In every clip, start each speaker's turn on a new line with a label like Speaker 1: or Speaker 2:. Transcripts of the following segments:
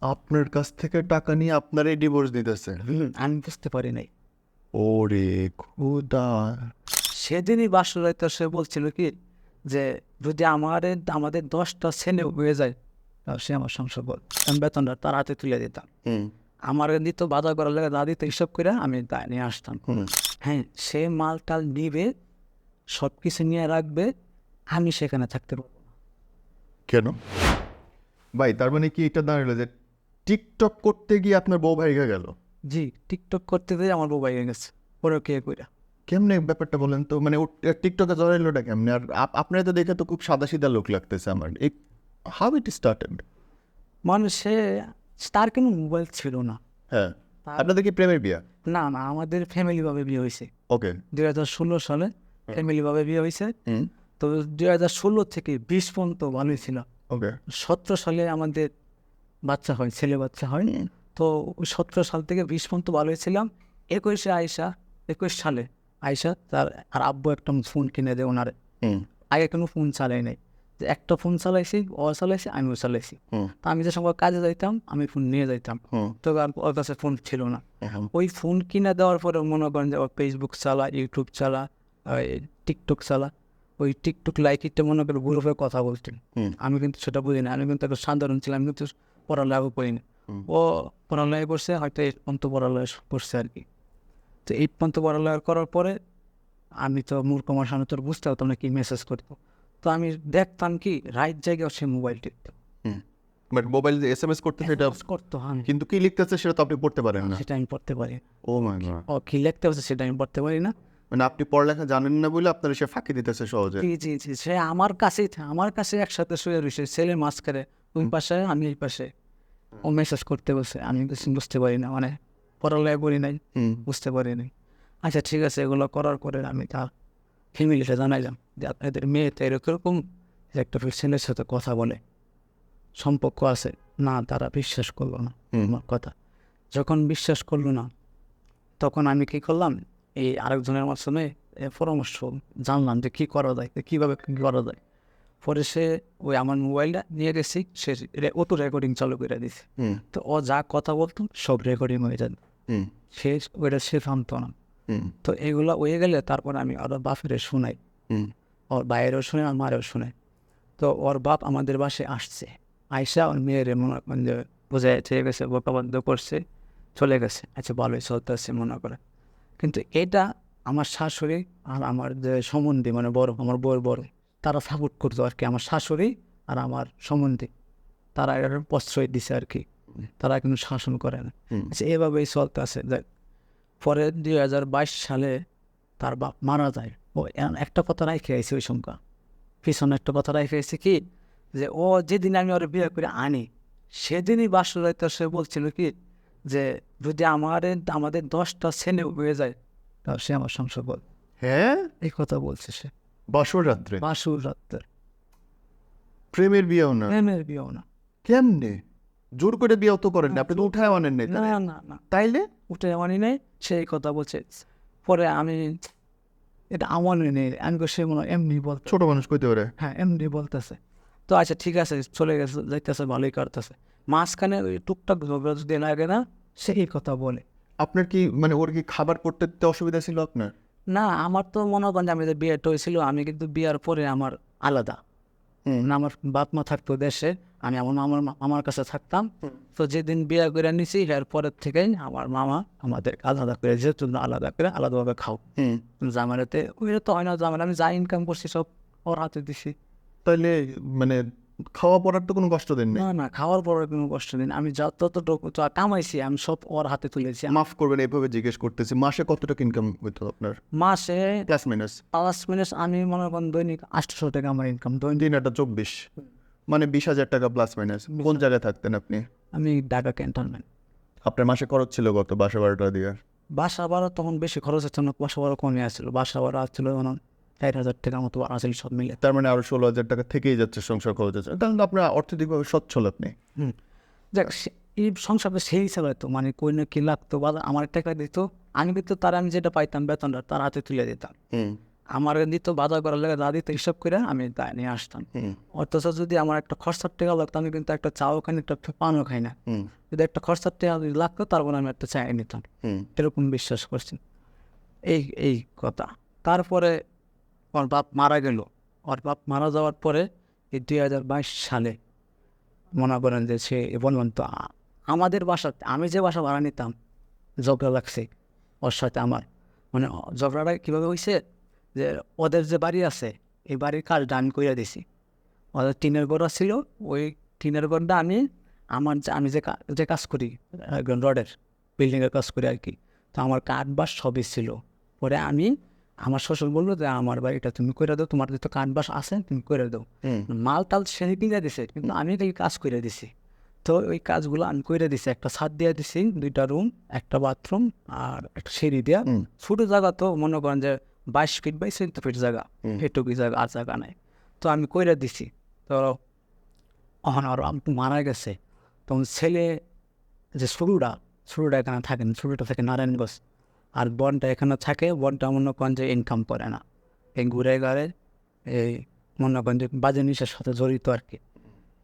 Speaker 1: আপনার কাছ থেকে টাকা নিয়ে আপনারই ডিভোর্স দিতেছে।
Speaker 2: আমি বুঝতে পারি নাই।
Speaker 1: ওরে খুদা।
Speaker 2: সেদিনই বাসুরাইতে সে বলছিল কি যে যদি আমার আমাদের দশটা ছেলে হয়ে যায় তাহলে সে আমার সংসার বল। আমি বেতনটা তার হাতে তুলে দিতাম। আমার দিত বাজার করার লাগে দাদি তো এইসব করে আমি তা নিয়ে আসতাম। হ্যাঁ সে মাল টাল নিবে সব কিছু নিয়ে রাখবে আমি সেখানে থাকতে পারব না।
Speaker 1: কেন? ভাই তার মানে কি এটা দাঁড়াল যে টিকটক করতে গিয়ে আপনার বউ ভাইগা গেল?
Speaker 2: জি টিকটক করতে দিয়ে আমার বউ বাইরে গেছে ওরা কে কইরা।
Speaker 1: কেমনে ব্যাপারটা বলেন তো? মানে টিকটকে জড়াইলোটা কেমনে? আর আপ- আপনার তো দেখে তো খুব সাদা সিধা লোক লাগতেছে আমার। এই হাউ ইট স্টার্টেড
Speaker 2: মানুষে তার কোনো মোবাইল ছিল না।
Speaker 1: হ্যাঁ। আপনাদের কি প্রেমের বিয়া?
Speaker 2: না না আমাদের ফ্যামিলিভাবে বিয়ে হয়েছে।
Speaker 1: ওকে।
Speaker 2: দুই হাজার ষোলো সালে ফ্যামিলিভাবে বিয়ে হয়েছে। তো দুই হাজার ষোলো থেকে বিশ পর্যন্ত ভালোই ছিল।
Speaker 1: ওকে।
Speaker 2: সতেরো সালে আমাদের বাচ্চা হয় ছেলে বাচ্চা হয় তো ওই সতেরো সাল থেকে বিশ পর্যন্ত ভালোই ছিলাম একুশে আয়সা একুশ সালে আয়সা তার আর আব্বু একটা ফোন কিনে দেয় ওনারে। আগে কোনো ফোন চালাই নাই। যে একটা ফোন চালাইছি ও চালাইছি আমিও চালাইছি। তো আমি যে সঙ্গে কাজে যাইতাম আমি ফোন নিয়ে যাইতাম। তো ওর কাছে ফোন ছিল না। ওই ফোন কিনে দেওয়ার পরে মনে করেন যে ও ফেসবুক চালা ইউটিউব চালা টিকটক চালা ওই টিকটক লাইকিটা মনে করেন গ্রুপে কথা বলতেন। আমি কিন্তু সেটা বুঝি না আমি কিন্তু একটা সাধারণ ছিলাম আমি কিন্তু পড়ালেখা করিনি
Speaker 1: হুম।
Speaker 2: ও পড়ালেখা করছে হয়তো এইট পর্যন্ত পড়ালেখা করছে আর কি। তো এই পর্যন্ত পড়ালেখা করার পরে আমি তো মূর্খ সামনে তোর বুঝতে পারতাম না কি মেসেজ করতো তো আমি দেখতাম কি রাইট জায়গায় সে mobile টিপতো।
Speaker 1: But mobile S M S করতে সেটা
Speaker 2: করতো হ্যাঁ
Speaker 1: কিন্তু কি লিখতেছে সেটা তো আপনি পড়তে পারেন না।
Speaker 2: সেটা আমি পড়তে পারি
Speaker 1: ও মাই গড
Speaker 2: ও কি লিখতে হচ্ছে সেটা আমি পড়তে পারি না।
Speaker 1: মানে আপনি পড়ালেখা জানেন না বলে আপনার সে ফাঁকি দিতেছে সহজে।
Speaker 2: জি জি জি সে আমার কাছেই আমার কাছে একসাথে শুয়ে রয়েছে ছেলে মাঝখানে ওই পাশে আমি এই পাশে। ও মেসেজ করতে বলছে আমি কিছু বুঝতে পারি না মানে পড়ালেখা করি নাই বুঝতে পারি নাই। আচ্ছা ঠিক আছে এগুলো করার পরে আমি তার ফ্যামিলিতে জানাইলাম যে আপনাদের মেয়ে তো এরকম একটা ছেলের সাথে কথা বলে সম্পর্ক আছে না তারা বিশ্বাস করল না আমার কথা। যখন বিশ্বাস করল না তখন আমি কি করলাম এই আরেকজনের মাধ্যমে পরামর্শ জানলাম যে কী করা যায় কীভাবে কী করা যায়? পরে সে ওই আমার মোবাইলটা নিয়ে গেছি সে অটো রেকর্ডিং চালু করে দিছে। তো ও যা কথা বলতো সব রেকর্ডিং হয়ে যেত
Speaker 1: হুম।
Speaker 2: সে ওইটা সে থামতো না।
Speaker 1: হুম।
Speaker 2: তো এগুলো হয়ে গেলে তারপর আমি ওর বাপের শোনাই।
Speaker 1: হুম।
Speaker 2: ওর বাইরেও শুনে আর মারেও শুনে। তো ওর বাপ আমাদের বাসে আসছে। আয়সা ওর মেয়ের মনে করেন যে বোঝায় ঠিক আছে বোকাবদ্ধ করছে চলে গেছে। আচ্ছা ভালোই চলতেছে মনে করে। কিন্তু এটা আমার শাশুড়ি আর আমার যে সম্বন্ধী মানে বড় আমার বউর বড়। তারা সাপোর্ট করতো আর কি আমার শাশুড়ি আর আমার সম্বন্ধী। তারা এর প্রশ্রয় দিছে আর কি তারা কিন্তু শাসন করে না। আচ্ছা এভাবেই চলতে আছে দেখ পরে দুই হাজার বাইশ সালে তার বাপ মারা যায়। ও একটা কথা রাখে আইছে ওই সংখ্যা। পিছনে একটা কথা রাখে আইছে কি যে ও যেদিন আমি ওর বিয়ে করে আনি সেদিনই বাসুরাইতে সে বলছিল কি যে যদি আমার আমাদের দশটা ছেলে হয়ে যায় তাহলে সে আমার সংসার বল
Speaker 1: হ্যাঁ?
Speaker 2: এই কথা বলছে সে।
Speaker 1: বাসর রাত্রে
Speaker 2: বাসুর রাত্রে
Speaker 1: প্রেমের বিয়েও না
Speaker 2: প্রেমের বিয়েও না
Speaker 1: কেমনে জোর করে বিয়েও তো করেন না আপনি তো উঠায় আনেন নাই
Speaker 2: না না না
Speaker 1: তাইলে
Speaker 2: উঠে মানি নেই সেই কথা বলছে পরে আমি এটা আমার নেই আমি সে মনে এমনি বল
Speaker 1: ছোট মানুষ কইতে পারে
Speaker 2: হ্যাঁ এমনি বলতেছে তো আচ্ছা ঠিক আছে চলে গেছে যাইতেছে ভালোই কাটতেছে মাঝখানে ওই টুকটাক যদি লাগে না সেই কথা বলে
Speaker 1: আপনার কি মানে ওর কি খাবার করতে অসুবিধা ছিল আপনার
Speaker 2: না আমার তো মনে করেন যে আমি যে বিয়েটা হয়েছিল আমি কিন্তু বিয়ার পরে আমার আলাদা। আমার বাপ মা থাকতো দেশে আমি আমার মামার আমার কাছে থাকতাম। তো যেদিন বিয়ে করে নিছি এর পরের থেকেই আমার মামা আমাদের আলাদা করে যেহেতু আলাদা করে আলাদাভাবে খাও। জামাইরাতে ওইটা তো হয় না জামাই আমি যা ইনকাম করছি সব ওর হাতে দিছি।
Speaker 1: তাহলে মানে খাওয়া পড়ার তো কোনো কষ্ট দেন না
Speaker 2: না খাওয়ার পরে কোনো কষ্ট নেই। আমি যা ততটুকু তো কামাইছি আমি সব ওর হাতে তুলেছি।
Speaker 1: মাফ করবেন এইভাবে জিজ্ঞেস করতেছি মাসে কত টাকা ইনকাম হইতো আপনার?
Speaker 2: মাসে
Speaker 1: প্লাস মাইনাস
Speaker 2: প্লাস মিনিট আমি মনে করেন দৈনিক আটশো টাকা আমার ইনকাম দৈনিক।
Speaker 1: দিন একটা চব্বিশ মানে বিশ হাজার টাকা প্লাস মাইনাস কোন জায়গায় থাকতেন আপনি?
Speaker 2: আমি ঢাকা ক্যান্টনমেন্ট।
Speaker 1: আপনার মাসে খরচ ছিল কত বাসা বারোটা দিয়ে?
Speaker 2: বাসা ভাড়া তখন বেশি খরচ হচ্ছে না বাসা ভাড়া কমে আসছিল বাসা ভাড়া আসছিল যেমন চার হাজার টাকার মতো আসছিল সব মিলে।
Speaker 1: তার মানে আরও ষোলো হাজার টাকা থেকেই যাচ্ছে সংসার খরচ আছে। তাহলে আপনার অর্থনৈতিকভাবে সচ্ছল আপনি।
Speaker 2: হুম। এই সংসারটা সেই হিসাবে তো মানে কই না কি লাগতো বা আমার টাকা দিত আমি তার আমি যেটা পাইতাম বেতনটা তার হাতে তুলে দিতাম। আমার দিত বাজার করার লেগে দাদি তো হিসাব করে আমি তা নিয়ে আসতাম। অথচ যদি আমার একটা খরচার টাকা লাগতো আমি কিন্তু একটা চাও খাই না, একটা পানও খাই না। যদি একটা খরচার টাকা যদি লাগতো তারপর আমি একটা চাই নিতাম। এরকম বিশ্বাস করছি এই এই কথা। তারপরে ওর বাপ মারা গেল। ওর বাপ মারা যাওয়ার পরে এই দুই হাজার বাইশ সালে মনে করেন যে সে বলবেন তো আমাদের বাসা, আমি যে বাসা ভাড়া নিতাম, ঝগড়া লাগছে ওর সাথে আমার। মানে ঝগড়াটা কীভাবে হয়েছে যে ওদের যে বাড়ি আছে, এই বাড়ির কাজটা আমি করে দিছি। ওদের টিনের ঘর ছিল, ওই টিনের ঘরটা আমি, আমার যে, আমি যে যে কাজ করি রডের, বিল্ডিংয়ের কাজ করি আর কি। তো আমার কাঠ বাস সবই ছিল। পরে আমি আমার শ্বশুর বলল যে আমার বাড়িটা তুমি করে দাও তোমার যেহেতু কাঠ বাস আছে তুমি করে দাও। মাল টাল সে কিনে দিছে কিন্তু আমি এই কাজ করে দিছি। তো ওই কাজগুলো আমি করে দিছি একটা ছাদ দিয়ে দিছি দুইটা রুম একটা বাথরুম আর একটা সিঁড়ি
Speaker 1: হুম।
Speaker 2: ছোটো জায়গা তো মনে করেন যে বাইশ ফিট বাই চোদ্দ ফিট জায়গা। এটুকু জায়গা আর জায়গা নাই। তো আমি কইরা দিছি তো এখন আর মারা গেছে। তখন ছেলে যে শুরুটা শুরুটা এখানে থাকে না শুরুটা থাকে নারায়ণগঞ্জ। আর বনটা এখানে থাকে, বনটা মনে করেন যে ইনকাম করে না। এই ঘুরে ঘরে এই মনে করেন যে বাজে নিশার সাথে জড়িত আর কি।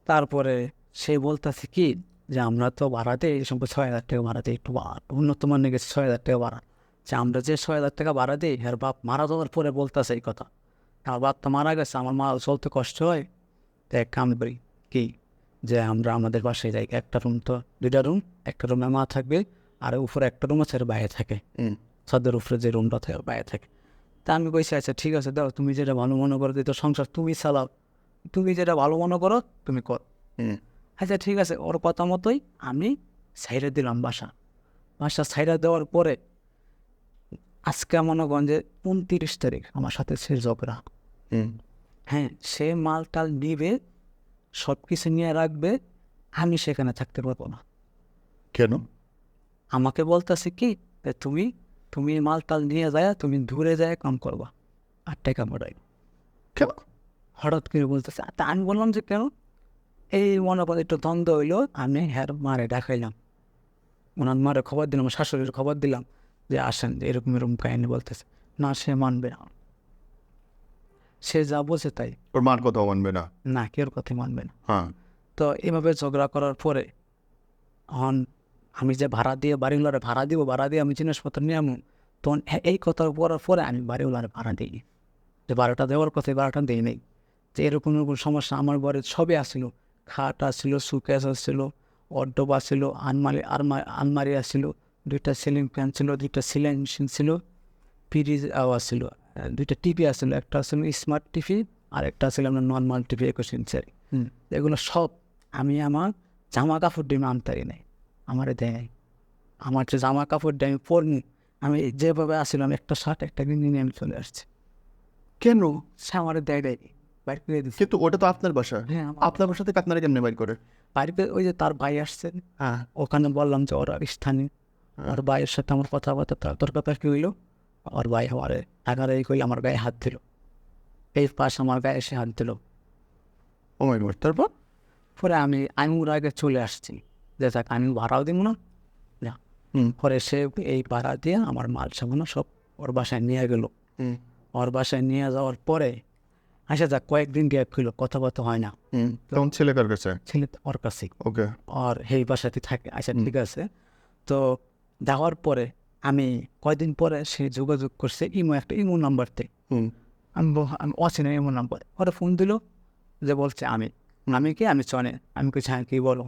Speaker 2: তারপরে সে বলতেছে কি যে, আমরা তো ভাড়াতে এই সম্পর্কে ছয় হাজার টাকা ভাড়াতে একটু উন্নত মানের গেছে ছয় হাজার টাকা ভাড়া। যে, আমরা যে ছয় হাজার টাকা ভাড়া দিই আর বাপ মারা যাওয়ার পরে বলতেছে এই কথা। আমার বাপ তো মারা গেছে, আমার মা চলতে কষ্ট হয়। তো এক কাম করি, কি? যে, আমরা আমাদের বাসায় যাই, একটা রুম তো, দুইটা রুম, একটা রুমে মা থাকবে আর উপরে একটা রুম আছে বাইরে থাকে।
Speaker 1: হুম।
Speaker 2: ছাদের উপরে যে রুমটা থাকে বাইরে থাকে। তা আমি কইছি আচ্ছা ঠিক আছে দাও তুমি যেটা ভালো মনে করো তো সংসার তুমি চালাও। তুমি যেটা ভালো মনে করো তুমি কর। আচ্ছা ঠিক আছে ওর কথা মতোই আমি সাইডে দিলাম বাসা। বাসা সাইডে দেওয়ার পরে আজকে মনে করেন যে উনতিরিশ তারিখ আমার সাথে সে ঝগড়া।
Speaker 1: হুম।
Speaker 2: হ্যাঁ সে মাল টাল নিবে সব কিছু নিয়ে রাখবে আমি সেখানে থাকতে পারব না।
Speaker 1: কেন?
Speaker 2: আমাকে বলতেছে কি যে তুমি তুমি মাল টাল নিয়ে যায় তুমি দূরে যায় কাম করবা আর টাকা মোটাই।
Speaker 1: কেন?
Speaker 2: হঠাৎ করে বলতেছে তা আমি বললাম যে কেন? এই মনে একটু দ্বন্দ্ব হইল আমি হ্যার মারে দেখাইলাম। ওনার মারে খবর দিলাম শাশুড়ির খবর দিলাম যে আসেন যে এরকম এরকম কাহিনী বলতেছে। না সে মানবে না। সে যা বলছে তাই।
Speaker 1: ওর মার কথা মানবে না?
Speaker 2: না কেউ কথা মানবে না।
Speaker 1: হ্যাঁ।
Speaker 2: তো এভাবে ঝগড়া করার পরে এখন আমি যে ভাড়া দিয়ে বাড়িওয়ালারে ভাড়া দিব ভাড়া দিয়ে আমি জিনিসপত্র নিয়ে আমু তখন এই কথা পড়ার পরে আমি বাড়িওয়ালারে ভাড়া দিই যে বারোটা দেওয়ার কথা বারোটা দিই নেই। যে এরকম এরকম সমস্যা আমার ঘরে সবই আসছিল খাট আসছিল সুকেস আসছিল অড্ডব আসছিল আলমারি আলমারি আসছিল দুইটা সিলিং ফ্যান ছিল দুইটা সিলিং মেশিন ছিল ফ্রিজ আসছিল দুইটা টিভি আসছিল একটা আসছিল স্মার্ট টিভি আর একটা আসলে আমরা নর্মাল টিভি একুশ ইঞ্চের। এগুলো সব আমি আমার জামা কাপড় দিয়ে আনতে পারি নাই। আমার দেয়। আমার যে জামা কাপড় দিয়ে আমি পরনি আমি যেভাবে আসছিলাম একটা শার্ট একটা নিয়ে আমি চলে আসছি।
Speaker 1: কেন?
Speaker 2: সে আমার দেয় দেয় বাইর করে দিচ্ছে
Speaker 1: কিন্তু ওটা তো আপনার বাসা।
Speaker 2: হ্যাঁ
Speaker 1: আপনার বাসা। থেকে আপনারা কেমনে বাইর করে?
Speaker 2: বাড়িতে ওই যে তার ভাই আসছে।
Speaker 1: হ্যাঁ।
Speaker 2: ওখানে বললাম যে ওরা স্থানীয় আর ভাইয়ের সাথে আমার কথাবার্তা তার তোর কথা কি হইল? আর ভাই আমার এগারো এই কইলে আমার গায়ে হাত দিল। এই পাশ আমার গায়ে এসে হাত দিল।
Speaker 1: ও মাই গড তারপর?
Speaker 2: পরে আমি আমি ওর আগে চলে আসছি। যে থাক আমি ভাড়াও দিব না। পরে সে এই ভাড়া দিয়ে আমার মাল সামানো সব ওর বাসায় নিয়ে গেল। ওর বাসায় নিয়ে যাওয়ার পরে আসা যাক কয়েকদিন গ্যাপ ছিল কথাবার্তা হয় না।
Speaker 1: তখন ছেলে কার কাছে?
Speaker 2: ছেলে ওর কাছে
Speaker 1: ওকে।
Speaker 2: আর এই বাসাতে থাকে। আচ্ছা ঠিক আছে। তো দেওয়ার পরে আমি কয়দিন পরে সে যোগাযোগ করছে ইমো একটা ইমো নাম্বারতে আমি আমি অচেনা ইমো নাম্বার ওরা ফোন দিল যে বলছে আমি। আমি কি? আমি চনে আমি কিছু হ্যাঁ কি বলো?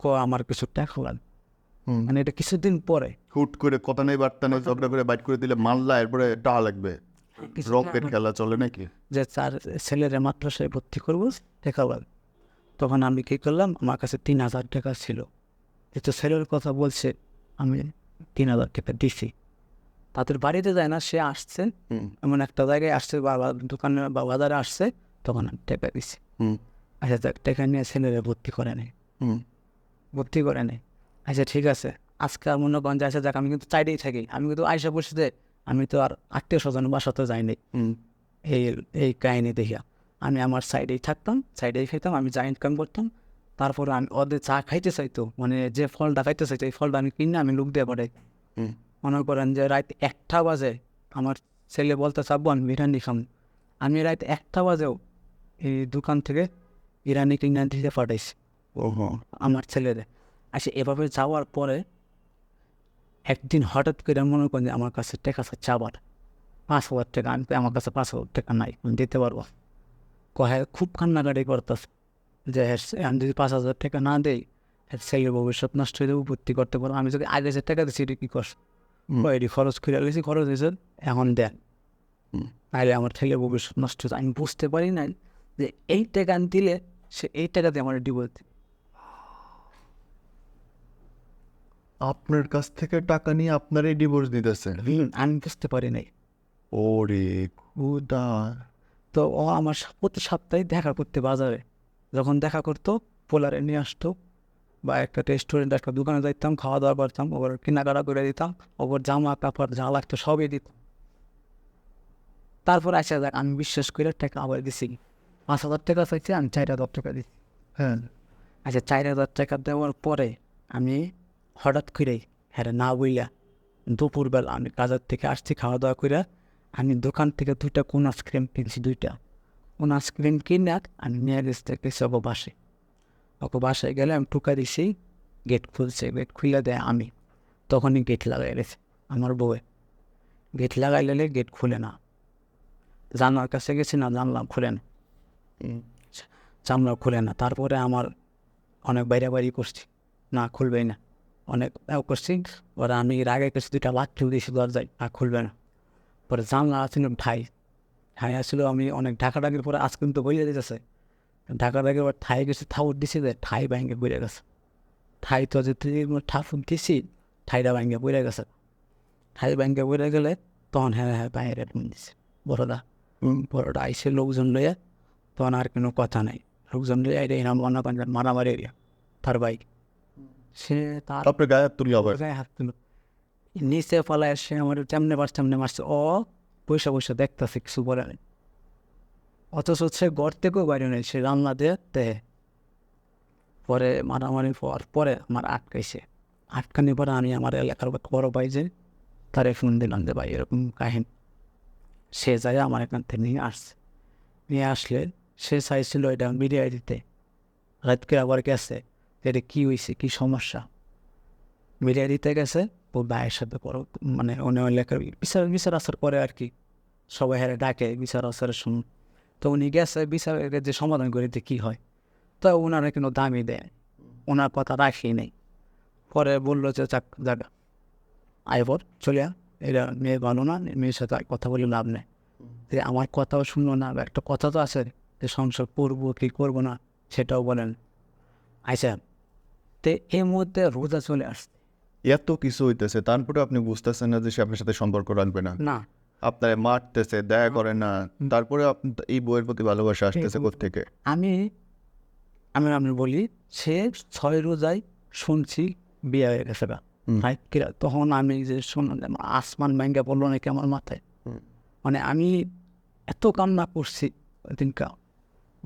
Speaker 2: ক আমার কিছু টাকা লাগবে
Speaker 1: হুম।
Speaker 2: মানে এটা কিছুদিন পরে।
Speaker 1: হুট করে কথা নেই বার্তা নেই ঝগড়া করে বাইট করে দিলে মাল্লা এরপরে টাকা লাগবে। রকেট খেলা চলে নাকি?
Speaker 2: যে তার ছেলের মাদ্রাসায় ভর্তি করব টাকা লাগবে তখন আমি কী করলাম আমার কাছে তিন হাজার টাকা ছিল। যেহেতু ছেলের কথা বলছে আমি তিন হাজার টাকা দিছি। তাদের বাড়িতে যায় না সে আসছে।
Speaker 1: হুম।
Speaker 2: এমন একটা জায়গায় আসছে বা বা দোকানে বা বাজারে আসছে তখন আমি টাকা দিছি।
Speaker 1: হুম।
Speaker 2: আচ্ছা টাকা নিয়ে ছেলেরা ভর্তি করে
Speaker 1: হুম।
Speaker 2: ভর্তি করে নেই আচ্ছা ঠিক আছে। আজকে আর মনে করেন যে আচ্ছা যাক আমি কিন্তু চাইডেই থাকি। আমি কিন্তু আয়সা বসে আমি তো আর আত্মীয় স্বজন বাসাতে যাইনি। এই এই কাহিনী দেখিয়া। আমি আমার সাইডেই থাকতাম সাইডেই খাইতাম আমি যা ইনকাম করতাম। তারপরে আমি ওদের চা খাইতে চাইতো মানে যে ফলটা খাইতে চাইতো এই ফলটা আমি কিনে আমি লুক দিয়ে
Speaker 1: হুম।
Speaker 2: মনে করেন যে রাত একটা বাজে আমার ছেলে বলতে চাপবো আমি বিরিয়ানি খাম। আমি রাত একটা বাজেও এই দোকান থেকে বিরিয়ানি কিনে দিতে পাঠাইছি।
Speaker 1: ওহো।
Speaker 2: আমার ছেলেদের আচ্ছা এভাবে যাওয়ার পরে একদিন হঠাৎ করে মনে করেন যে আমার কাছে টাকা আছে চাবার পাঁচ হাজার টাকা আমি কই, আমার কাছে পাঁচ হাজার টাকা নাই আমি দিতে পারব। কহে খুব কান্নাকাটি করতেছে যে হ্যাঁ, আমি যদি পাঁচ হাজার টাকা না দেই হ্যাঁ, ছেলের ভবিষ্যৎ নষ্ট হয়ে যাব ভর্তি করতে পারব আমি যদি আগে যে টাকা দিচ্ছি এটা কী
Speaker 1: হুম।
Speaker 2: এটি খরচ করে গেছি খরচ হয়েছে এখন দেন। নাহলে আমার ছেলের ভবিষ্যৎ নষ্ট হয়েছে। আমি বুঝতে পারি নাই যে এই টাকা দিলে সে এই টাকাতে আমার ডিভোর্স
Speaker 1: আপনার কাছ থেকে টাকা নিয়ে আপনারই ডিভোর্স দিতেছে
Speaker 2: আমি বুঝতে পারি নাই।
Speaker 1: ওরে খুদা।
Speaker 2: তো ও আমার প্রতি সপ্তাহে দেখা করতে বাজারে। যখন দেখা করতো পোলারে নিয়ে আসতো বা একটা রেস্টুরেন্ট একটা দোকানে যাইতাম খাওয়া দাওয়া করতাম ওর কেনাকাটা করে দিতাম ওর জামা কাপড় যা লাগতো সবই দিতাম। তারপর আসা যাক আমি বিশ্বাস করে টাকা আবার দিছি। পাঁচ হাজার টাকা চাইছি আমি চার হাজার টাকা দিচ্ছি
Speaker 1: হ্যাঁ।
Speaker 2: আচ্ছা চার হাজার টাকা দেওয়ার পরে আমি হঠাৎ করে হ্যাঁ না বইলা দুপুরবেলা আমি কাজের থেকে আসছি খাওয়া দাওয়া করে আমি দোকান থেকে দুইটা কোন আইসক্রিম কিনছি দুইটা। কোন আইসক্রিম কিনে আমি নিয়ে গেছি ওকে বাসে ওকে বাসায়। গেলে আমি টুকা দিছি গেট খুলছে গেট খুলে দেয় আমি। তখনই গেট লাগাই গেছে আমার বউয়ে। গেট লাগাই লাগাইলে গেট খুলে না। জানলার কাছে গেছি না জানলাম খুলে না। চামড়া খুলে না। তারপরে আমার অনেক বাইরে বাইরে করছি না খুলবেই না। অনেক করছি। পরে আমি এর আগে করছি দুইটা লাঠি দিয়েছি, দরজায় না খুলবে না। পরে জানলা আছিল ঠাই। ঠাই আসলে আমি অনেক ঢাকা ডাকির পরে আজ কিন্তু বইয়ে দিতেছে। ঢাকা ডাকির পর ঠাই গেছি থাউট দিছি যে ঠাই ব্যাঙ্গে বইরে গেছে। ঠাই তো যে ঠাফুন দিছি, ঠাইটা ব্যাঙ্গে বইরে গেছে। ঠাই ব্যাঙ্গে বইরে গেলে তখন হ্যাঁ হ্যাঁ বাইরে দিছে। বড়দা বড়টা আইসে লোকজন লইয়া, তখন আর কোনো কথা নাই। লোকজন লইয়া এটা এরম মনে করেন যে মারামারি এরিয়া। তার বাইক। সে তার
Speaker 1: আপনার গায়ে হাত তুলি আবার।
Speaker 2: গায়ে হাত তুল নিচে পালায় সে আমার তেমনে মারছে তেমনে মারছে ও পয়সা পয়সা দেখতেছে কিছু বলে নাই। অথচ সে ঘর থেকেও বাইরে নেই সে রান্না দিয়ে দেহে পরে মারামারি পর পরে আমার আটকাইছে। আটকানি পরে আমি আমার এলাকার বড় ভাই যে তারে ফোন দিলাম যে ভাই এরকম কাহিনী। সে যায় আমার এখান থেকে নিয়ে আসছে। নিয়ে আসলে সে চাইছিল এটা মিডিয়া দিতে। রাতকে আবার গেছে। এটা কী হয়েছে কী সমস্যা? মিডিয়া দিতে গেছে ও ভাইয়ের সাথে পড়ো মানে অন্য এলাকার বিচার বিচার আসার পরে আর কি সবাই হেরে ডাকে বিচার আসার শুন তো উনি গেছে বিচার যে সমাধান করে দিতে কী হয়? তো ওনারা কিন্তু দামি দেয় ওনার কথা রাখি নেই। পরে বলল যে যাক জায়গা আইবর চলে আয়, এটা মেয়ে ভালো না মেয়ের সাথে কথা বলে লাভ নেই। যে আমার কথাও শুনলো না একটা কথা তো আছে যে সংসার করব কি করব না সেটাও বলেন আচ্ছা তো এর মধ্যে রোজা চলে আসছে।
Speaker 1: এত কিছু হইতেছে তারপরে আপনি বুঝতেছেন না যে সে আপনার সাথে সম্পর্ক রাখবে না।
Speaker 2: না।
Speaker 1: আপনার মারতেছে দয়া করে না। তারপরে এই বইয়ের প্রতি ভালোবাসা আসতেছে থেকে
Speaker 2: আমি আমি আমি বলি সে ছয় রোজায় শুনছি বিয়ে হয়ে গেছে তখন আমি যে শুনলাম আসমান ব্যাঙ্গে পড়ল নাকি আমার মাথায়। মানে আমি এত কান্না করছি দিনকা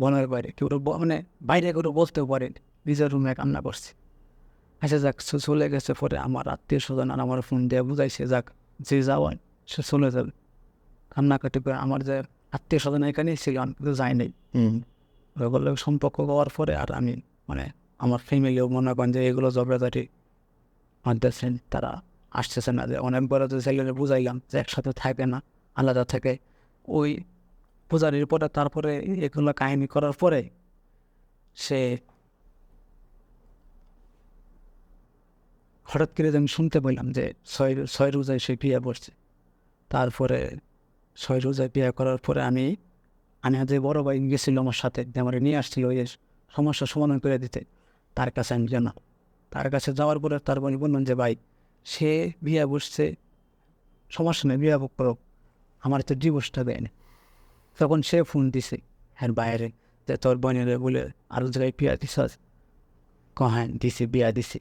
Speaker 2: বনের বাইরে কেউ মানে বাইরে কেউ বলতেও পারে নিজের রুমে কান্না করছি। আচ্ছা যাক সে চলে গেছে পরে আমার আত্মীয় স্বজন আর আমার ফোন দিয়ে বুঝাইছে যাক যে যাওয়ার সে চলে যাবে। কান্নাকাটি করে আমার যে আত্মীয় স্বজন এখানে ছিল আমি কিন্তু যাই নাই।
Speaker 1: হুম।
Speaker 2: ওগুলো সম্পর্ক হওয়ার পরে আর আমি মানে আমার ফ্যামিলিও মনে করেন যে এগুলো ঝগড়াঝাটি মানতেছেন তারা আসতেছে না। যে অনেক বড় যে ছেলেরা বুঝাইলাম যে একসাথে থাকে না আলাদা থাকে। ওই পূজারির পরে তারপরে এগুলো কাহিনী করার পরে সে হঠাৎ করে আমি শুনতে পেলাম যে ছয় ছয় রোজায় সে বিয়ে বসছে। তারপরে ছয় রোজায় বিয়ে করার পরে আমি আমি যে বড় ভাই গেছিল আমার সাথে আমার নিয়ে আসছিল ওই সমস্যা সমাধান করে দিতে, তার কাছে আমি জানা তার কাছে যাওয়ার পরে তার বোন বললাম যে, ভাই, সে বিয়ে বসছে, সমস্যা নেই, বিয়ে করো, আমার তো ডিভোর্সটা দেয়নি তখন সে ফোন দিছে হ্যাঁ বাইরে, যে তোর বোনের বলে আরও জায়গায় বিয়া দিস ক হ্যাঁ দিছি, বিয়া দিছি।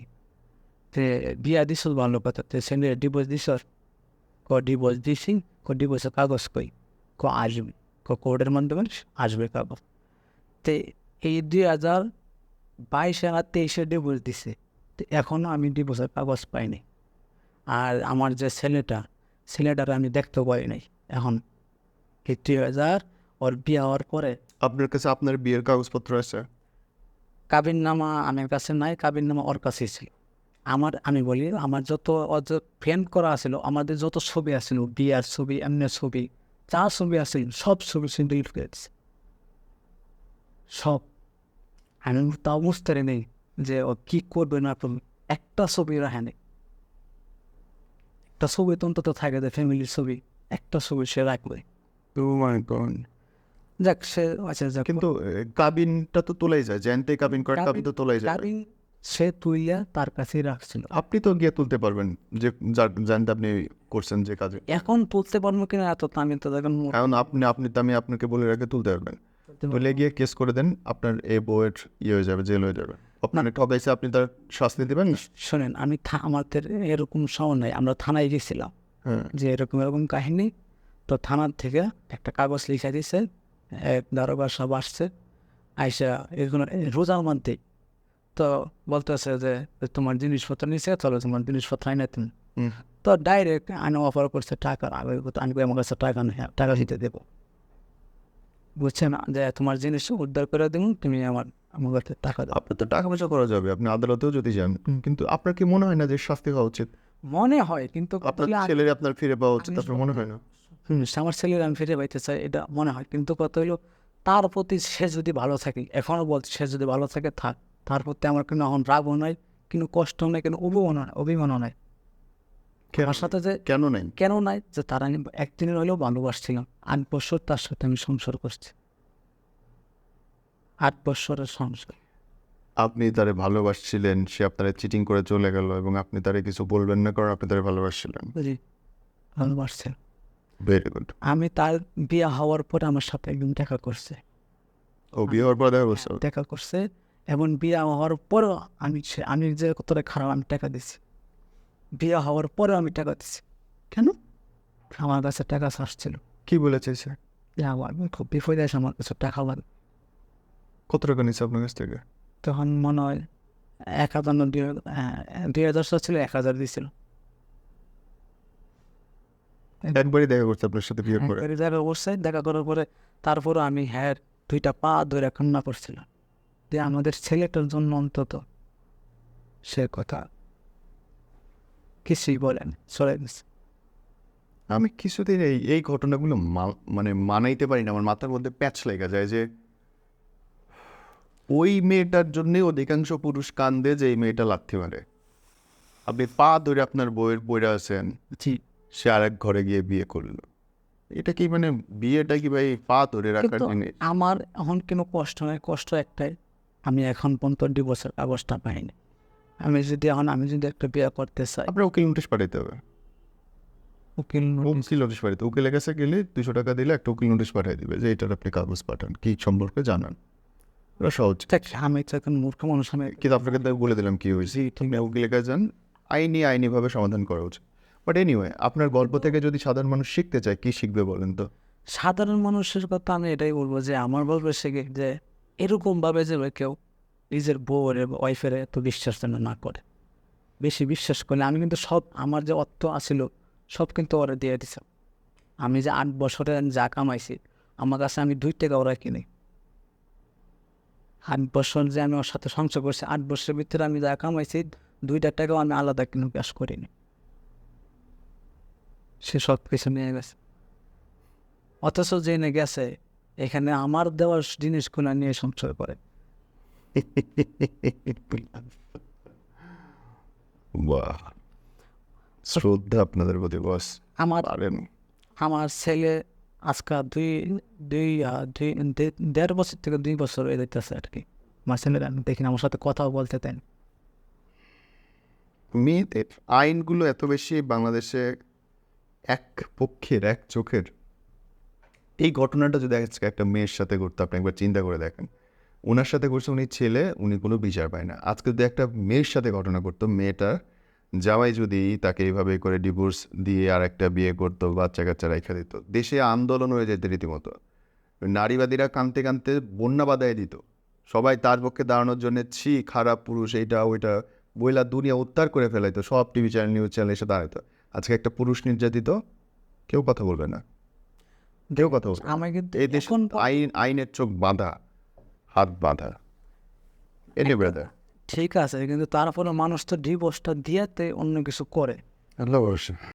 Speaker 2: তে বিয়া দিস ভালো কথা তে ছেলে ডিভোর্স দিস ক ডিভোর্স দিছি ক ডিভোর্সের কাগজ কই ক আসবে ক কোর্টের মাধ্যমে আসবে কাগজ। তে এই দুই হাজার বাইশে আর তেইশে ডিভোর্স দিছে তো এখনও আমি ডিভোর্সের কাগজ পাইনি আর আমার যে ছেলেটা ছেলেটার আমি দেখতে পাই নাই এখন। এই দুই হাজার ওর বিয়ে হওয়ার পরে
Speaker 1: আপনার কাছে আপনার বিয়ের কাগজপত্র আছে?
Speaker 2: কাবিন নামা আমার কাছে নাই কাবিন নামা ওর কাছেই ছিল আমার আমি বলি আমার যত ফ্রেন্ড করা আছিল আমাদের যত ছবি আছিল বিয়ার ছবি এমনি ছবি যা ছবি আছিল সব ছবি সে ডিলিট করে দিছে সব। আমি তাও বুঝতে নেই যে ও কী করবে না করবে। একটা ছবি রাখে নেই। একটা ছবি তো অন্তত থাকে যে ফ্যামিলির ছবি একটা ছবি সে রাখবে। যাক সে আচ্ছা
Speaker 1: কিন্তু কাবিনটা তো তোলাই যায় জ্যান্তে কাবিন করে কাবিন তো তোলাই যায়।
Speaker 2: কাবিন সে তুইয়া তার কাছেই রাখছিল।
Speaker 1: আপনি তো গিয়ে তুলতে পারবেন যে জানতে আপনি করছেন যে কাজে।
Speaker 2: এখন তুলতে পারব কিনা এত আমি তো দেখুন
Speaker 1: এখন আপনি আপনি তো আমি আপনাকে বলে রেখে তুলতে পারবেন। তুলে গিয়ে কেস করে দেন আপনার এই বউয়ের ইয়ে হয়ে যাবে জেল হয়ে যাবে। আপনার ঠকাইছে আপনি তার শাস্তি দেবেন?
Speaker 2: শোনেন আমি আমাদের এরকম সময় নাই আমরা থানায় গেছিলাম।
Speaker 1: হ্যাঁ।
Speaker 2: যে এরকম এরকম কাহিনী তো থানার থেকে একটা কাগজ লিখে দিছে এক দারোগা সব আসছে আইসা এই রোজার মধ্যেই তো বলতেছে যে তোমার জিনিসপত্র নিচে চলো তোমার জিনিসপত্র আইনে তুমি। তো ডাইরেক্ট আইন অফার করছে টাকা আমি কই, আমার কাছে টাকা নেই টাকা দিতে দেবো। বুঝছে না যে তোমার জিনিস উদ্ধার করে দেবো তুমি আমার আমার কাছে টাকা দাও।
Speaker 1: আপনার তো টাকা পয়সা করা যাবে আপনি আদালতেও যদি যান। কিন্তু আপনার কি মনে হয় না যে শাস্তি হওয়া উচিত?
Speaker 2: মনে হয় কিন্তু
Speaker 1: আপনার ছেলের আপনার ফিরে পাওয়া উচিত আপনার মনে হয় না?
Speaker 2: হুম, আমার ছেলের আমি ফিরে পাইতে চাই এটা মনে হয়। কিন্তু কথা হইল তার প্রতি সে যদি ভালো থাকে এখনও বলছে সে যদি ভালো থাকে থাক। তার প্রতি আমার কোনো এখন রাগও নাই কিন্তু কষ্ট নাই কিন্তু অভিমানও নাই অভিমানও নাই। আমার সাথে যে
Speaker 1: কেন নাই?
Speaker 2: কেন নাই? যে তার আমি একদিনের হলেও ভালোবাসছিলাম আট বছর তার সাথে আমি সংসার করছি। আট বছরের সংসার।
Speaker 1: আপনি তারে ভালোবাসছিলেন সে আপনারে চিটিং করে চলে গেল এবং আপনি তারে কিছু বলবেন না কারণ আপনি তারে ভালোবাসছিলেন।
Speaker 2: বুঝি ভালোবাসছিলাম
Speaker 1: ভেরি গুড
Speaker 2: আমি তার বিয়ে হওয়ার পরে আমার সাথে একদিন দেখা করছে।
Speaker 1: ও বিয়ে হওয়ার পর দেখা করছে?
Speaker 2: দেখা করছে। এবং বিয়ে হওয়ার পরেও আমি আমি যে কতটা খারাপ আমি টাকা দিছি। বিয়ে হওয়ার পরেও আমি টাকা দিছি।
Speaker 1: কেন?
Speaker 2: আমার কাছে টাকা আসছিল।
Speaker 1: কি বলেছে স্যার
Speaker 2: যে আমার খুব বিপদ আছে আমার কাছে টাকা লাগবে
Speaker 1: কত টাকা নিচ্ছে আপনার কাছ থেকে?
Speaker 2: তখন মনে হয় এক হাজার না দুই হাজার- হ্যাঁ, ছিল এক হাজার দিয়েছিল
Speaker 1: একবারই দেখা করছে আপনার সাথে পরে
Speaker 2: একবারই দেখা করছে দেখা করার পরে তারপরে আমি হ্যাঁ দুইটা পা ধরে কান্না করছিলাম। যে আমাদের ছেলেটার জন্য অন্তত সে কথা কিছুই বলেন চলে গেছে
Speaker 1: আমি কিছুদিন এই এই ঘটনাগুলো মানে মানাইতে পারি না। আমার মাথার মধ্যে প্যাচ লেগে যায় যে ওই মেয়েটার জন্যে অধিকাংশ পুরুষ কান্দে যে এই মেয়েটা লাথি মারে। আপনি পা ধরে আপনার বইয়ের বইরা আছেন। সে আরেক ঘরে গিয়ে বিয়ে করল। এটা কি মানে বিয়েটা কি ভাই পা ধরে রাখার জিনিস?
Speaker 2: আমার এখন কোনো কষ্ট নাই। কষ্ট একটাই। আমি এখন পর্যন্ত ডিভোর্সের কাগজটা পাইনি। আমি যদি এখন আমি যদি একটা বিয়ে করতে চাই।
Speaker 1: আপনার উকিল নোটিশ পাঠাইতে হবে।
Speaker 2: উকিল
Speaker 1: উকিল নোটিশ পাঠাইতে উকিলের কাছে গেলে দুশো টাকা দিলে একটা উকিল নোটিশ পাঠিয়ে দিবে যে এটার আপনি কাগজ পাঠান। কি সম্পর্কে জানান? ওরা সহজ।
Speaker 2: দেখ, আমি তো এখন মূর্খ মানুষ আমি
Speaker 1: কিন্তু আপনাকে তো বলে দিলাম কি হয়েছে। উকিলের কাছে যান। আইনি আইনিভাবে সমাধান করা উচিত। বাট এনিওয়ে আপনার গল্প থেকে যদি সাধারণ মানুষ শিখতে চায় কি শিখবে বলেন তো?
Speaker 2: সাধারণ মানুষের কথা আমি এটাই বলব যে আমার সে কি যে এরকমভাবে যে কেউ নিজের বউয়ের ওয়াইফের এত বিশ্বাস যেন না করে। বেশি বিশ্বাস করলে আমি কিন্তু সব আমার যে অর্থ আছিল, সব কিন্তু ওরা দিয়ে দিছে। আমি যে আট বছরে যা কামাইছি, আমার কাছে আমি দুই টাকা ওরা কিনি। আট বছর যে আমি ওর সাথে সংসার করছি, আট বছরের ভিতরে আমি যা কামাইছি, দুইটা টাকাও আমি আলাদা কিনে ক্যাশ করিনি। সে সব কিছু নিয়ে গেছে। অথচ জেনে গেছে এখানে আমার দেওয়ার জিনিসগুলো নিয়ে সংশয় করে।
Speaker 1: বাহ। শ্রদ্ধা আপনাদের প্রতি বস।
Speaker 2: আমার
Speaker 1: পারেন।
Speaker 2: আমার ছেলে আজকাল দুই দুই দুই দেড় বছর থেকে দুই বছর হয়ে যেতেছে আর কি। আমার ছেলেরা আমি দেখি না আমার সাথে কথাও বলতে দেন।
Speaker 1: মেয়েদের আইনগুলো এত বেশি বাংলাদেশে এক পক্ষের এক চোখের। এই ঘটনাটা যদি আজকে একটা মেয়ের সাথে করতো আপনি একবার চিন্তা করে দেখেন। ওনার সাথে করছে উনি ছেলে, উনি কোনো বিচার পায় না। আজকে যদি একটা মেয়ের সাথে ঘটনা করতো মেয়েটা জামাই যদি তাকে এইভাবে করে ডিভোর্স দিয়ে আর একটা বিয়ে করতো বাচ্চা কাচ্চা রেখা দিত, দেশে আন্দোলন হয়ে যেত রীতিমতো। নারীবাদীরা কানতে কানতে বন্যা বাদায় দিত। সবাই তার পক্ষে দাঁড়ানোর জন্য ছি, খারাপ পুরুষ, এইটা, ওইটা, বইলা দুনিয়া উদ্ধার করে ফেলাইতো, সব টিভি চ্যানেল নিউজ চ্যানেল এসে দাঁড়াইতো। আজকে একটা পুরুষ নির্যাতিত, কেউ কথা বলবে না। কেউ কথা বলবে না।
Speaker 2: কিন্তু
Speaker 1: এই দেশ আইন আইনের চোখ বাঁধা হাত বাঁধা। এনি ব্রাদার
Speaker 2: ঠিক আছে কিন্তু তারপরে মানুষ তো ডিভোর্সটা দিয়েতে অন্য কিছু করে।
Speaker 1: আল্লাহ